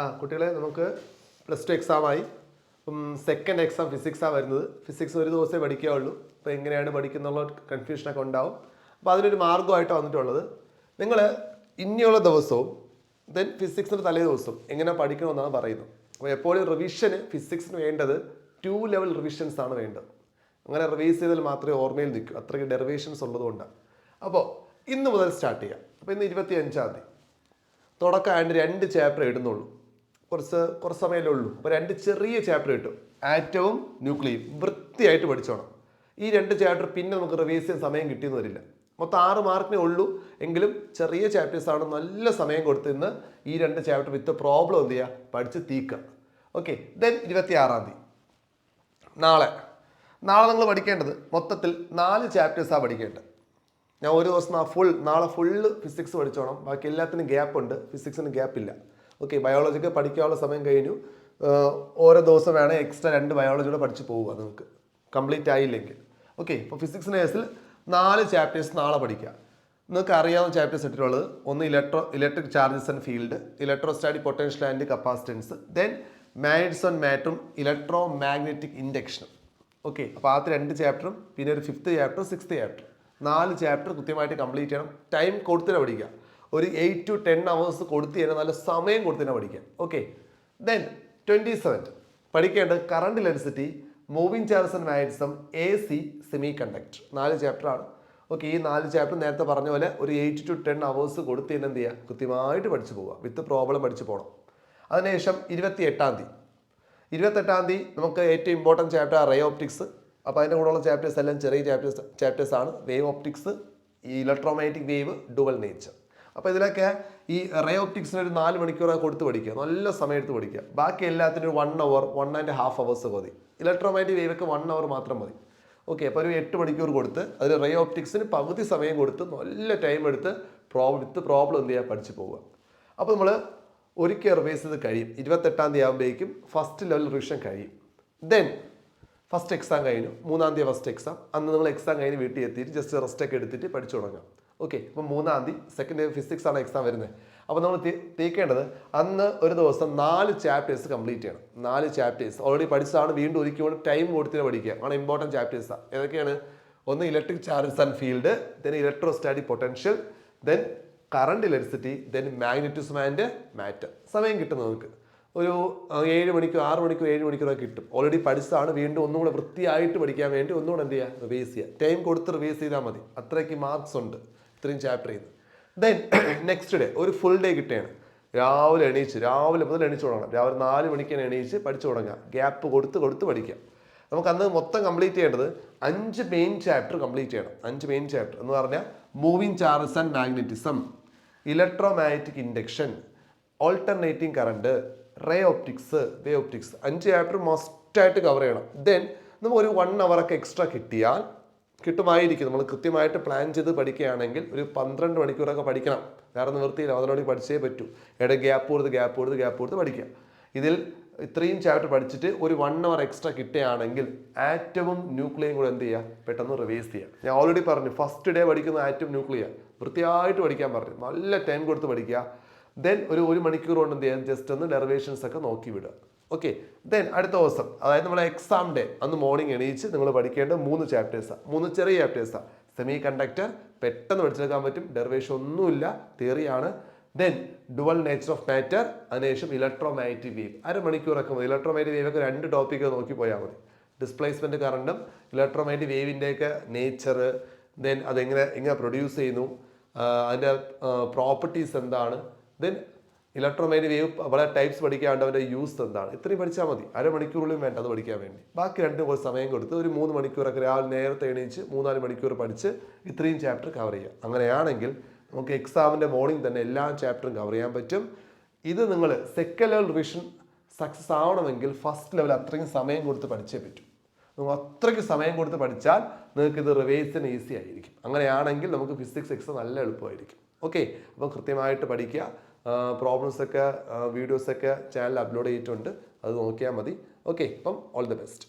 ആ കുട്ടികളെ നമുക്ക് പ്ലസ് ടു എക്സാമായി ഇപ്പം സെക്കൻഡ് എക്സാം ഫിസിക്സാണ് വരുന്നത്. ഫിസിക്സ് ഒരു ദിവസമേ പഠിക്കുകയുള്ളൂ അപ്പോൾ എങ്ങനെയാണ് പഠിക്കുന്നുള്ള കൺഫ്യൂഷനൊക്കെ ഉണ്ടാവും. അപ്പോൾ അതിനൊരു മാർഗമായിട്ടാണ് വന്നിട്ടുള്ളത്. നിങ്ങൾ ഇനിയുള്ള ദിവസവും ദെൻ ഫിസിക്സിന്റെ തലേ ദിവസവും എങ്ങനെ പഠിക്കണമെന്നാണ് പറയുന്നത്. അപ്പോൾ എപ്പോഴും റിവിഷന് ഫിസിക്സിന് വേണ്ടത് ടു ലെവൽ റിവിഷൻസ് ആണ് വേണ്ടത്. അങ്ങനെ റിവൈസ് ചെയ്താൽ മാത്രമേ ഓർമ്മയിൽ നിൽക്കൂ. അത്രയ്ക്ക് ഡെറിവേഷൻസ് ഉള്ളതുകൊണ്ടാണ്. അപ്പോൾ ഇന്ന് മുതൽ സ്റ്റാർട്ട് ചെയ്യാം. അപ്പോൾ ഇന്ന് ഇരുപത്തി അഞ്ചാം തീയതി തുടക്കമായിട്ട് രണ്ട് ചാപ്റ്റർ ഇടുന്നുള്ളൂ കുറച്ച് കുറച്ച് സമയമല്ലേ ഉള്ളൂ. അപ്പോൾ രണ്ട് ചെറിയ ചാപ്റ്റർ കിട്ടും. ആറ്റവും ന്യൂക്ലിയും വൃത്തിയായിട്ട് പഠിച്ചോണം. ഈ രണ്ട് ചാപ്റ്റർ പിന്നെ നമുക്ക് റിവൈസ് ചെയ്യാൻ സമയം കിട്ടിയെന്ന് വരില്ല. മൊത്തം ആറ് മാർക്കിനേ ഉള്ളൂ. എങ്കിലും ചെറിയ ചാപ്റ്റേഴ്സാണ് നല്ല സമയം കൊടുത്ത് ഇന്ന് ഈ രണ്ട് ചാപ്റ്റർ വിത്ത് പ്രോബ്ലം എന്ത് ചെയ്യുക പഠിച്ച് തീക്കുക ഓക്കെ ദെൻ ഇരുപത്തി ആറാം തീയതി. നാളെ. നാളെ നിങ്ങൾ പഠിക്കേണ്ടത് മൊത്തത്തിൽ നാല് ചാപ്റ്റേഴ്സാണ് പഠിക്കേണ്ടത്. ഞാൻ ഒരു ദിവസം ആ ഫുൾ നാളെ ഫുള്ള് ഫിസിക്സ് പഠിച്ചോണം. ബാക്കി എല്ലാത്തിനും ഗ്യാപ്പ് ഉണ്ട്. ഫിസിക്സിന് ഗ്യാപ്പ് ഇല്ല. ഓക്കെ ബയോളജിക്ക് പഠിക്കാനുള്ള സമയം കഴിഞ്ഞു. ഓരോ ദിവസം വേണേൽ എക്സ്ട്രാ രണ്ട് ബയോളജിയുടെ പഠിച്ച് പോവുക നമുക്ക്. കംപ്ലീറ്റ് ആയില്ലെങ്കിൽ. ഓക്കെ ഇപ്പോൾ ഫിസിക്സിന്റെ കേസിൽ നാല് ചാപ്റ്റേഴ്സ് നാളെ പഠിക്കുക. നിങ്ങൾക്ക് അറിയാവുന്ന ചാപ്റ്റേഴ്സ് ഇട്ടിട്ടുള്ളത് ഒന്ന് electro electric charges and field electrostatic potential and capacitance then magnets on മാറ്ററും electro magnetic ഇൻഡക്ഷനും ഓക്കെ അപ്പോൾ ആദ്യത്തെ രണ്ട് ചാപ്റ്ററും പിന്നെ ഒരു ഫിഫ്ത്ത് ചാപ്റ്റർ സിക്സ്ത് ചാപ്റ്റർ നാല് ചാപ്റ്റർ കൃത്യമായിട്ട് കംപ്ലീറ്റ് ചെയ്യണം. ടൈം കൊടുത്തിട്ട് പഠിക്കുക. ഒരു എയ്റ്റ് ടു ടെൻ അവേഴ്സ് കൊടുത്തു തന്നെ നല്ല സമയം കൊടുത്തു തന്നെ പഠിക്കാം ഓക്കെ ദെൻ ട്വന്റി സെവൻ പഠിക്കേണ്ടത് current electricity moving charges and magnetism A C semiconductor നാല് ചാപ്റ്റർ ആണ്. ഓക്കെ ഈ നാല് ചാപ്റ്റർ നേരത്തെ പറഞ്ഞ പോലെ ഒരു എയ്റ്റ് ടു ടെൻ അവേഴ്സ് കൊടുത്ത് തന്നെ എന്ത് ചെയ്യുക കൃത്യമായിട്ട് പഠിച്ചു പോവുക വിത്ത് പ്രോബ്ലം പഠിച്ചു പോകണം അതിനുശേഷം ഇരുപത്തി എട്ടാം തീയതി. ഇരുപത്തെട്ടാം തീയതി നമുക്ക് ഏറ്റവും ഇമ്പോർട്ടന്റ് ചാപ്റ്റർ റേ ഓപ്റ്റിക്സ് അപ്പോൾ അതിന്റെ കൂടെയുള്ള ചാപ്റ്റേഴ്സ് എല്ലാം ചെറിയ chapters ചാപ്റ്റേഴ്സാണ് wave optics electromagnetic wave dual nature അപ്പോൾ ഇതിലൊക്കെ ഈ റേ ഓപ്റ്റിക്സിന് ഒരു നാല് മണിക്കൂറൊക്കെ കൊടുത്ത് പഠിക്കുക. നല്ല സമയം എടുത്ത് പഠിക്കുക. ബാക്കി എല്ലാത്തിനും ഒരു one hour one and half hours മതി. ഇലക്ട്രോമാഗ്നറ്റിക് വേവൊക്കെ വൺ അവർ മാത്രം മതി. ഓക്കെ അപ്പോൾ ഒരു എട്ട് മണിക്കൂർ കൊടുത്ത് അതിൽ റേ ഓപ്റ്റിക്സിന് പകുതി സമയം കൊടുത്ത് നല്ല ടൈം എടുത്ത് പ്രോബ്ലം വിത്ത് പ്രോബ്ലം എന്ത് ചെയ്യുക പഠിച്ചു പോവുക. അപ്പോൾ നമ്മൾ ഒരിക്കൽ റിവൈസ് ചെയ്ത് കഴിയും. ഇരുപത്തെട്ടാം തീയതി ആകുമ്പോഴേക്കും ഫസ്റ്റ് ലെവൽ റിവിഷൻ കഴിയും. ദെൻ ഫസ്റ്റ് എക്സാം കഴിഞ്ഞു. മൂന്നാം തീയതി ഫസ്റ്റ് എക്സാം അന്ന് നമ്മൾ എക്സാം കഴിഞ്ഞ് വീട്ടിൽ എത്തിയിട്ട് ജസ്റ്റ് റെസ്റ്റ് ഒക്കെ എടുത്തിട്ട് പഠിച്ചു തുടങ്ങാം. ഓക്കെ അപ്പോൾ മൂന്നാം തീയതി സെക്കൻഡ് ഫിസിക്സ് ആണ് എക്സാം വരുന്നത്. അപ്പോൾ നമ്മൾ തീക്കേണ്ടത് അന്ന് ഒരു ദിവസം നാല് ചാപ്റ്റേഴ്സ് കംപ്ലീറ്റ് ചെയ്യണം. നാല് ചാപ്റ്റേഴ്സ് ഓൾറെഡി പഠിച്ചതാണ് വീണ്ടും ഒരിക്കലും ടൈം കൊടുത്തിട്ട് പഠിക്കുക. ആണ് ഇമ്പോർട്ടന്റ് ചാപ്റ്റേഴ്സാണ് ഏതൊക്കെയാണ്? ഒന്ന് electric charges and field then electrostatic potential then current electricity then magnetism and matter സമയം കിട്ടും നമുക്ക്. ഒരു ഏഴ് മണിക്കൂർ ആറ് മണിക്കൂർ ഏഴ് മണിക്കൂറൊക്കെ കിട്ടും. ഓൾറെഡി പഠിച്ചതാണ് വീണ്ടും ഒന്നും കൂടെ വൃത്തിയായിട്ട് പഠിക്കാൻ വേണ്ടി ഒന്നുകൂടെ എന്ത് ചെയ്യുക? റിവൈസ് ചെയ്യുക. ടൈം കൊടുത്ത് റിവൈസ് ചെയ്താൽ മതി. അത്രയ്ക്ക് മാർക്സ് ഉണ്ട്. ഇത്രയും ചാപ്റ്റർ ചെയ്ത്. ദെൻ നെക്സ്റ്റ് ഡേ ഒരു ഫുൾ ഡേ കിട്ടുകയാണ് രാവിലെ എണീച്ച് രാവിലെ മുതൽ എണീച്ച് തുടങ്ങണം. രാവിലെ നാല് മണിക്കാണ് എണീച്ച് പഠിച്ചു തുടങ്ങുക. ഗ്യാപ്പ് കൊടുത്ത് കൊടുത്ത് പഠിക്കുക. നമുക്ക് അന്ന് മൊത്തം കംപ്ലീറ്റ് ചെയ്യേണ്ടത് അഞ്ച് മെയിൻ ചാപ്റ്റർ കംപ്ലീറ്റ് ചെയ്യണം. അഞ്ച് മെയിൻ ചാപ്റ്റർ എന്ന് പറഞ്ഞാൽ moving charges and magnetism electromagnetic induction alternating current ray optics wave optics അഞ്ച് ചാപ്റ്റർ മസ്റ്റായിട്ട് കവർ ചെയ്യണം. ദെൻ നമുക്ക് ഒരു വൺ ഒക്കെ എക്സ്ട്രാ കിട്ടിയാൽ കിട്ടുമായിരിക്കും. നമ്മൾ കൃത്യമായിട്ട് പ്ലാൻ ചെയ്ത് പഠിക്കുകയാണെങ്കിൽ ഒരു പന്ത്രണ്ട് മണിക്കൂറൊക്കെ പഠിക്കണം. വേറെ നിവൃത്തിയില്ല. പന്ത്രണ്ട് മണി പഠിച്ചേ പറ്റൂ. ഇടയിൽ ഗ്യാപ്പ് കൊടുത്ത് ഗ്യാപ്പ് കൊടുത്ത് ഗ്യാപ്പ് കൊടുത്ത് പഠിക്കുക. ഇതിൽ ഇത്രയും ചാപ്റ്റർ പഠിച്ചിട്ട് ഒരു വൺ അവർ എക്സ്ട്രാ കിട്ടുകയാണെങ്കിൽ ആറ്റവും ന്യൂക്ലിയും കൂടെ എന്ത് ചെയ്യുക? പെട്ടെന്ന് റിവേഴ്സ് ചെയ്യുക. ഞാൻ ഓൾറെഡി പറഞ്ഞു ഫസ്റ്റ് ഡേ പഠിക്കുന്ന ആറ്റം ന്യൂക്ലിയ വൃത്തിയായിട്ട് പഠിക്കാൻ പറഞ്ഞു. നല്ല ടൈം കൊടുത്ത് പഠിക്കുക. ദെൻ ഒരു ഒരു മണിക്കൂർ കൊണ്ട് എന്ത് ചെയ്യാം ജസ്റ്റ് ഒന്ന് ഡെറിവേഷൻസ് ഒക്കെ നോക്കി വിടുക. ഓക്കെ ദെൻ അടുത്ത ദിവസം അതായത് നമ്മൾ എക്സാം ഡേ അന്ന് മോർണിംഗ് എണീച്ച് നിങ്ങൾ പഠിക്കേണ്ട മൂന്ന് ചാപ്റ്റേഴ്സാണ് മൂന്ന് ചെറിയ ചാപ്റ്റേഴ്സാണ് സെമി കണ്ടക്ടർ പെട്ടെന്ന് പഠിച്ചെടുക്കാൻ പറ്റും ഡെറിവേഷൻ ഒന്നുമില്ല തിയറിയാണ് then dual nature of matter അതിനുശേഷം ഇലക്ട്രോ മാഗ്നറ്റിക് വേവ് അരമണിക്കൂറൊക്കെ മതി. ഇലക്ട്രോ മാഗ്നറ്റിക് വേവ് ഒക്കെ രണ്ട് ടോപ്പിക്ക് നോക്കി പോയാൽ മതി. ഡിസ്പ്ലേസ്മെന്റ് കറണ്ടും ഇലക്ട്രോ മാഗ്നറ്റിക് വേവിന്റെയൊക്കെ നേച്ചർ ദെൻ അതെങ്ങനെ എങ്ങനെ പ്രൊഡ്യൂസ് ചെയ്യുന്നു അതിന്റെ പ്രോപ്പർട്ടീസ് എന്താണ്? ദെൻ ഇലക്ട്രോമാഗ്നറ്റിക് വേവ് പല ടൈപ്സ് പഠിക്കാണ്ട് അവന്റെ യൂസ് എന്താണ്? ഇത്രയും പഠിച്ചാൽ മതി. അരമണിക്കൂറിലും വേണ്ട അത് പഠിക്കാൻ വേണ്ടി. ബാക്കി രണ്ട് കുറച്ച് സമയം കൊടുത്ത് ഒരു മൂന്ന് മണിക്കൂറൊക്കെ രാവിലെ നേരത്തെ എണീച്ച് മൂന്നാൽ മണിക്കൂർ പഠിച്ച് ഇത്രയും ചാപ്റ്റർ കവർ ചെയ്യുക. അങ്ങനെയാണെങ്കിൽ നമുക്ക് എക്സാമിന്റെ മോർണിംഗ് തന്നെ എല്ലാ ചാപ്റ്ററും കവർ ചെയ്യാൻ പറ്റും. ഇത് നിങ്ങൾ സെക്കൻഡ് ലെവൽ റിവിഷൻ സക്സസ് ആവണമെങ്കിൽ ഫസ്റ്റ് ലെവൽ അത്രയും സമയം കൊടുത്ത് പഠിച്ചേ പറ്റും. നിങ്ങൾ അത്രയ്ക്ക് സമയം കൊടുത്ത് പഠിച്ചാൽ നിങ്ങൾക്ക് ഇത് റിവേഴ്സിന് ഈസി ആയിരിക്കും. അങ്ങനെയാണെങ്കിൽ നമുക്ക് ഫിസിക്സ് എക്സാം നല്ല എളുപ്പമായിരിക്കും. ഓക്കെ അപ്പോൾ കൃത്യമായിട്ട് പഠിക്കുക. പ്രോബ്ലംസൊക്കെ വീഡിയോസൊക്കെ ചാനൽ അപ്ലോഡ് ചെയ്തിട്ടുണ്ട്. അത് നോക്കിയാൽ മതി. ഓക്കെ അപ്പം ഓൾ ദി ബെസ്റ്റ്